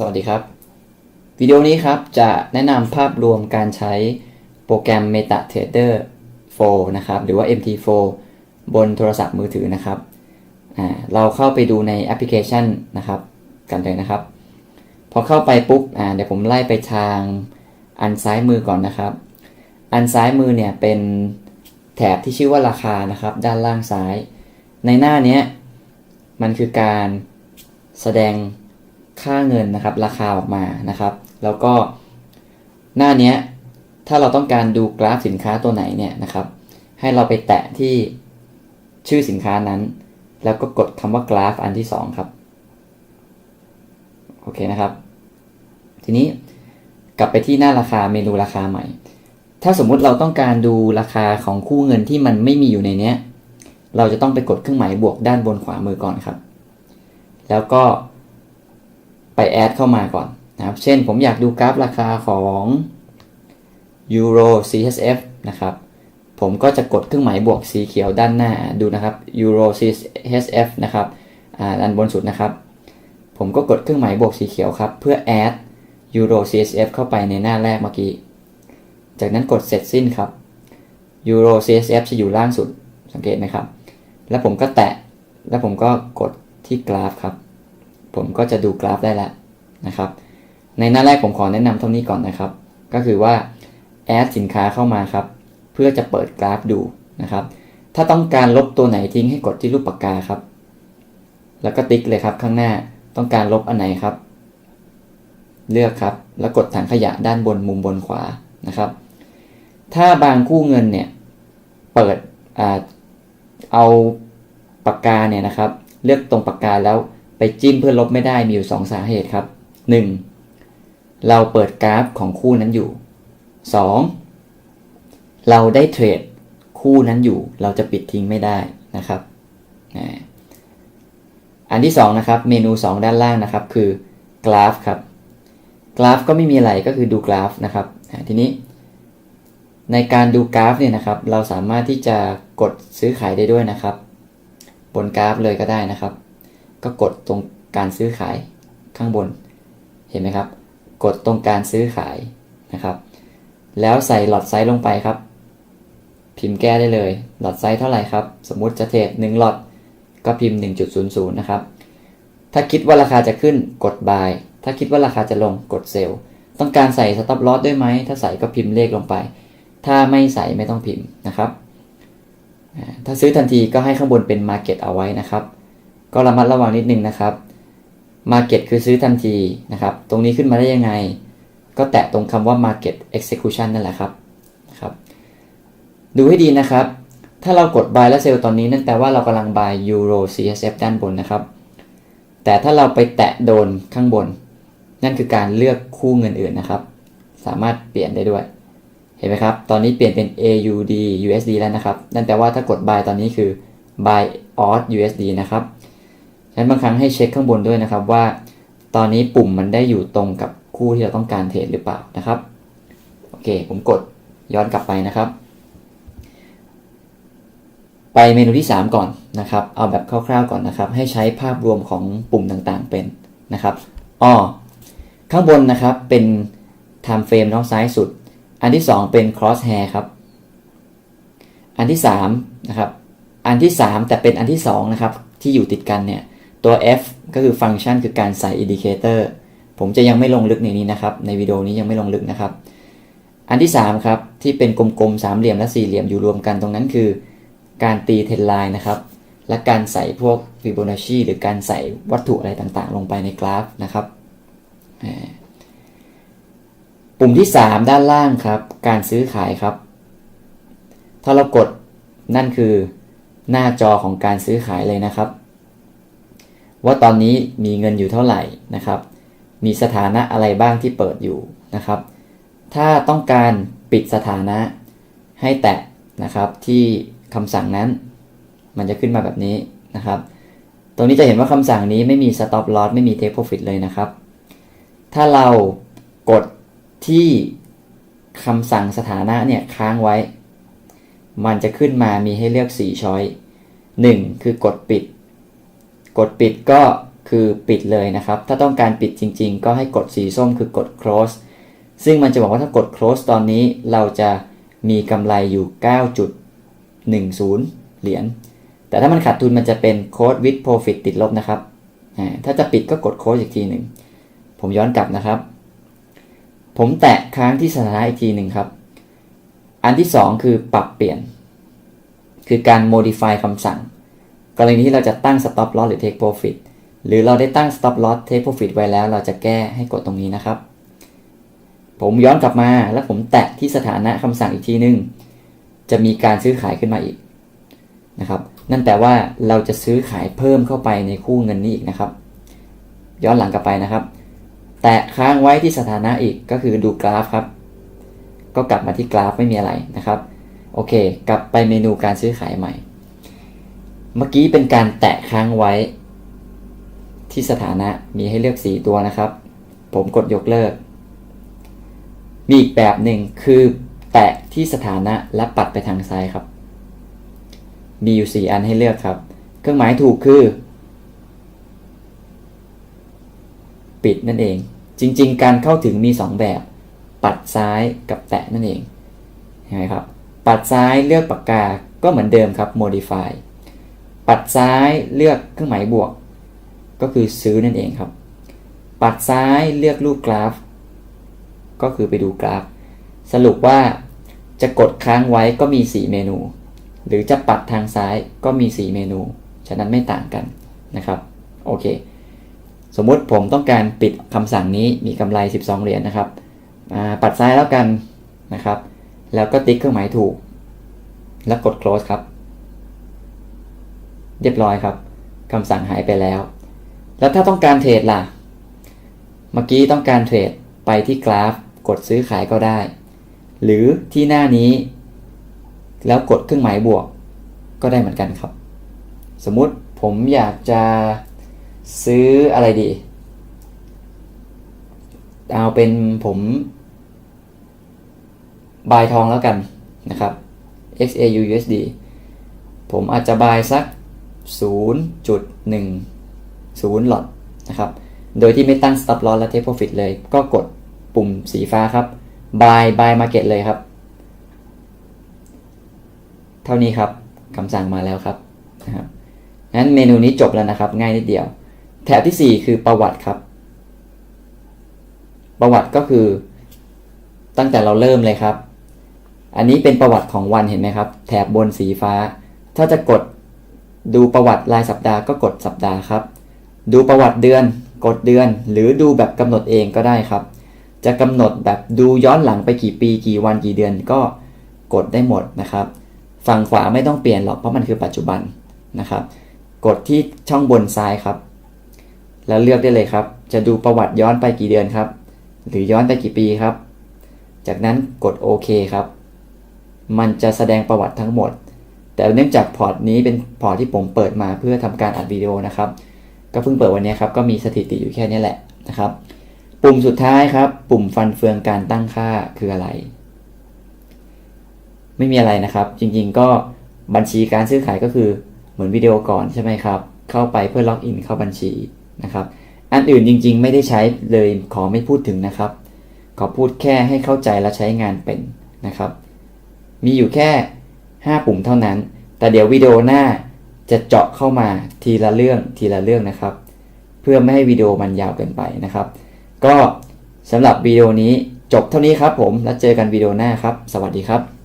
สวัสดีครับ วิดีโอนี้ครับจะแนะนำภาพรวมการใช้โปรแกรม MetaTrader 4 นะครับ หรือว่า MT4 บนโทรศัพท์มือถือนะครับเราเข้าไปดูในแอปพลิเคชันนะครับ กันเลยนะครับ พอเข้าไปปุ๊บเดี๋ยวผมไล่ไปทางอันซ้ายมือก่อนนะครับ อันซ้ายมือเนี่ยเป็นแถบที่ชื่อว่าราคานะครับ ด้านล่างซ้าย ในหน้านี้มันคือการแสดง ค่าเงินนะครับ ราคาออกมานะครับ แล้วก็หน้านี้ถ้าเราต้องการดูกราฟสินค้าตัวไหนเนี่ยนะครับ ให้เราไปแตะที่ชื่อสินค้านั้น แล้วก็กดคำว่ากราฟอันที่ 2 ครับ โอเคนะครับ ทีนี้กลับไปที่หน้าราคาเมนูราคาใหม่ ถ้าสมมุติเราต้องการดูราคาของคู่เงินที่มันไม่มีอยู่ในเนี้ย เราจะต้องไปกดเครื่องหมายบวกด้านบนขวามือก่อนครับ แล้วก็ ไปแอดเข้ามาก่อนนะครับ เช่นผมอยากดูกราฟราคาของ Euro CHF นะครับ ผมก็จะกดเครื่องหมายบวกสีเขียวด้านหน้าดูนะครับ Euro CHF นะครับอ่าด้านบนสุดนะครับ ผมก็กดเครื่องหมายบวกสีเขียวครับ เพื่อ add Euro CHF เข้าไปในหน้าแรกเมื่อกี้ จากนั้นกดเสร็จสิ้นครับ Euro CHF จะอยู่ล่างสุดสังเกตไหมครับ แล้วผมก็แตะ แล้วผมก็กดที่กราฟครับ ผมก็จะดูกราฟได้แล้วนะครับ ในหน้าแรกผมขอแนะนำเท่านี้ก่อนนะครับ ก็คือว่าแอดสินค้าเข้ามาครับ เพื่อจะเปิดกราฟดูนะครับ ถ้าต้องการลบตัวไหนทิ้งให้กดที่รูปปากกาครับ แล้วก็ติ๊กเลยครับข้างหน้าต้องการลบอันไหนครับ เลือกครับ แล้วกดถังขยะด้านบนมุมบนขวานะครับ ถ้าบางคู่เงินเนี่ยเปิดอเอาปากกาเนี่ยนะครับ เลือกตรงปากกาแล้ว ไปจิ้มเพื่อลบไม่ได้มีอยู่ 2 สาเหตุครับ 1. เราเปิดกราฟของคู่นั้นอยู่ 2. เราได้เทรดคู่นั้นอยู่ เราจะปิดทิ้งไม่ได้นะครับอันที่2นะครับเมนู 2 ด้านล่างนะครับ คือกราฟครับกราฟก็ไม่มีอะไรก็คือดูกราฟนะครับทีนี้ ในการดูกราฟเนี่ยนะครับ เราสามารถที่จะกดซื้อขายได้ด้วยนะครับ บนกราฟเลยก็ได้นะครับ ก็กดตรงการซื้อขายข้างบน เห็นไหมครับ กดตรงการซื้อขายนะครับ แล้วใส่หลอดไซส์ลงไปครับ พิมพ์แก้ได้เลย หลอดไซส์เท่าไหร่ครับ สมมุติจะเทรด1หลอดก็พิมพ์ 1.00 นะครับ ถ้าคิดว่าราคาจะขึ้นกด buy ถ้าคิดว่าราคาจะลงกด sell ต้องการใส่ stop loss ด้วยไหม ถ้าใส่ก็พิมพ์เลขลงไป ถ้าไม่ใส่ไม่ต้องพิมพ์นะครับ ถ้าซื้อทันทีก็ให้ข้างบนเป็น market เอาไว้นะครับ ก็ระมัดระวังนิดนึงนะครับ market คือซื้อทันทีนะครับ ตรงนี้ขึ้นมาได้ยังไง ก็แตะตรงคำว่า market execution นั่นแหละครับนะครับ ดูให้ดีนะครับ ถ้าเรากด buy และ sell ตอนนี้นั่นแปลว่าเรากำลัง buy euro CSF ด้านบนนะครับ แต่ถ้าเราไปแตะโดนข้างบน นั่นคือการเลือกคู่เงินอื่นนะครับ สามารถเปลี่ยนได้ด้วย เห็นไหมครับ ตอนนี้เปลี่ยนเป็น AUD USD แล้วนะครับ นั่นแปลว่าถ้ากด buy ตอนนี้คือ buy AUD USD นะครับ ฉะนั้นบางครั้งให้เช็คข้างบนด้วยนะครับว่า ตอนนี้ปุ่มมันได้อยู่ตรงกับคู่ที่เราต้องการเทรดหรือเปล่านะครับโอเค ผมกดย้อนกลับไปนะครับ ไปเมนูที่ 3 ก่อนนะครับ เอาแบบคร่าวๆก่อนนะครับ ให้ใช้ภาพรวมของปุ่มต่างๆเป็นนะครับอ้อข้างบนนะครับเป็น time frame น้องซ้ายสุด อันที่ 2 เป็น cross hair ครับ อันที่3นะครับ อันที่ 3 แต่เป็นอันที่2นะครับที่อยู่ติดกันเนี่ย ตัว F ก็คือฟังก์ชันคือการใส่ indicator ผมจะยังไม่ลงลึกในนี้นะครับ ในวิดีโอนี้ยังไม่ลงลึกนะครับ อันที่ 3 ครับ ที่เป็นกลมๆสามเหลี่ยมและสี่เหลี่ยมอยู่รวมกันตรงนั้นคือ การตีเทนไลน์นะครับ และการใส่พวกฟิโบนัชชีหรือการใส่วัตถุอะไรต่างๆ ลงไปในกราฟนะครับ ปุ่มที่ 3 ด้านล่างครับ การซื้อขายครับ ถ้าเรากดนั่นคือหน้าจอของการซื้อขายเลยนะครับ ว่าตอนนี้มีเงินอยู่เท่าไหร่นะครับ มีสถานะอะไรบ้างที่เปิดอยู่นะครับ ถ้าต้องการปิดสถานะให้แตะนะครับที่คำสั่งนั้น มันจะขึ้นมาแบบนี้นะครับ ตรงนี้จะเห็นว่าคำสั่งนี้ไม่มี stop loss ไม่มี take profit เลยนะครับ ถ้าเรากดที่คำสั่งสถานะเนี่ยค้างไว้ มันจะขึ้นมามีให้เลือก 4 ช้อย 1 คือกดปิด กดปิดก็คือปิดเลยนะครับ ถ้าต้องการปิดจริง ๆ ก็ให้กดสีส้มคือกด close ซึ่งมันจะบอกว่าถ้ากด close ตอนนี้เราจะมีกำไรอยู่ 9.10 เหรียญ แต่ถ้ามันขาดทุนมันจะเป็น code with profit ติดลบนะครับ ถ้าจะปิดก็กด close อีกทีหนึ่ง ผมย้อนกลับนะครับ ผมแตะค้างที่สถานะอีกทีหนึ่งครับ อันที่ 2 คือปรับเปลี่ยน คือการ modify คำสั่ง กรณีที่เราจะตั้ง stop loss หรือ take profit หรือเราได้ตั้ง stop loss take profit ไว้แล้ว เราจะแก้ให้กดตรงนี้นะครับ ผมย้อนกลับมาแล้วผมแตะที่สถานะคำสั่งอีกทีนึง จะมีการซื้อขายขึ้นมาอีกนะครับ นั่นแปลว่าเราจะซื้อขายเพิ่มเข้าไปในคู่เงินนี้อีกนะครับ ย้อนหลังกลับไปนะครับ แตะค้างไว้ที่สถานะอีกก็คือดูกราฟครับ ก็กลับมาที่กราฟไม่มีอะไรนะครับ โอเค กลับไปเมนูการซื้อขายใหม่ เมื่อกี้เป็นการแตะค้างไว้ ที่สถานะมีให้เลือก 4 ตัวนะครับ ผมกดยกเลิก มีอีกแบบหนึ่งคือแตะที่สถานะและปัดไปทางซ้ายครับ มีอยู่ 4 อันให้เลือกครับ เครื่องหมายถูกคือ ปิดนั่นเอง จริง ๆ การเข้าถึงมี 2 แบบ ปัดซ้ายกับแตะนั่นเองเห็นไหมครับ ปัดซ้ายเลือกปากกาก็เหมือนเดิมครับ modify ปัดซ้ายเลือกเครื่องหมายบวก ก็คือซื้อนั่นเองครับ ปัดซ้ายเลือกรูปกราฟ ก็คือไปดูกราฟ สรุปว่าจะกดค้างไว้ก็มี 4 เมนู หรือจะปัดทางซ้ายก็มี 4 เมนู ฉะนั้นไม่ต่างกันนะครับ โอเค สมมุติผมต้องการปิดคำสั่งนี้มีกำไร 12 เหรียญนะครับ ปัดซ้ายแล้วกันนะครับ แล้วก็ติ๊กเครื่องหมายถูก แล้วกด close ครับ เรียบร้อยครับคำสั่งหายไปแล้ว แล้วถ้าต้องการเทรดล่ะ เมื่อกี้ต้องการเทรดไปที่กราฟ กดซื้อขายก็ได้ หรือที่หน้านี้ แล้วกดเครื่องหมายบวก ก็ได้เหมือนกันครับ สมมุติผมอยากจะซื้ออะไรดี เอาเป็นผมบายทองแล้วกันนะครับ XAU USD ผมอาจจะบายสัก 0.10 หลอตนะครับโดยที่ไม่ตั้ง stop loss และ take profit เลย ก็กดปุ่มสีฟ้าครับ buy buy market เลยครับ เท่านี้ครับคำสั่งมาแล้วครับนะครับงั้นเมนูนี้จบแล้วนะครับ ง่ายนิดเดียว แถบที่ 4 คือประวัติครับ ประวัติก็คือตั้งแต่เราเริ่มเลยครับ อันนี้เป็นประวัติของวันเห็นไหมครับ แถบบนสีฟ้า ถ้าจะกด ดูประวัติรายสัปดาห์ก็กดสัปดาห์ครับ ดูประวัติเดือนกดเดือน หรือดูแบบกำหนดเองก็ได้ครับ จะกำหนดแบบดูย้อนหลังไปกี่ปีกี่วันกี่เดือนก็กดได้หมดนะครับ ฝั่งขวาไม่ต้องเปลี่ยนหรอกเพราะมันคือปัจจุบันนะครับ กดที่ช่องบนซ้ายครับ แล้วเลือกได้เลยครับ จะดูประวัติย้อนไปกี่เดือนครับ หรือย้อนไปกี่ปีครับ จากนั้นกดโอเคครับ มันจะแสดงประวัติทั้งหมด แต่เนื่องจากพอร์ตนี้เป็นพอร์ตที่ผมเปิดมาเพื่อทำการอัดวิดีโอนะครับ ก็เพิ่งเปิดวันนี้ครับ ก็มีสถิติอยู่แค่นี้แหละนะครับ ปุ่มสุดท้ายครับ ปุ่มฟันเฟืองการตั้งค่าคืออะไร ไม่มีอะไรนะครับ จริงๆก็บัญชีการซื้อขายก็คือเหมือนวิดีโอก่อนใช่ไหมครับ เข้าไปเพื่อล็อกอินเข้าบัญชีนะครับ อันอื่นจริง ๆ ไม่ได้ใช้เลยขอไม่พูดถึงนะครับ ขอพูดแค่ให้เข้าใจและใช้งานเป็นนะครับ มีอยู่แค่ 5 ปุ่มเท่านั้น แต่เดี๋ยววิดีโอหน้าจะเจาะเข้ามาทีละเรื่องทีละเรื่องนะครับ เพื่อไม่ให้วิดีโอมันยาวเกินไปนะครับ ก็สำหรับวิดีโอนี้จบเท่านี้ครับผม แล้วเจอกันวิดีโอหน้าครับ สวัสดีครับ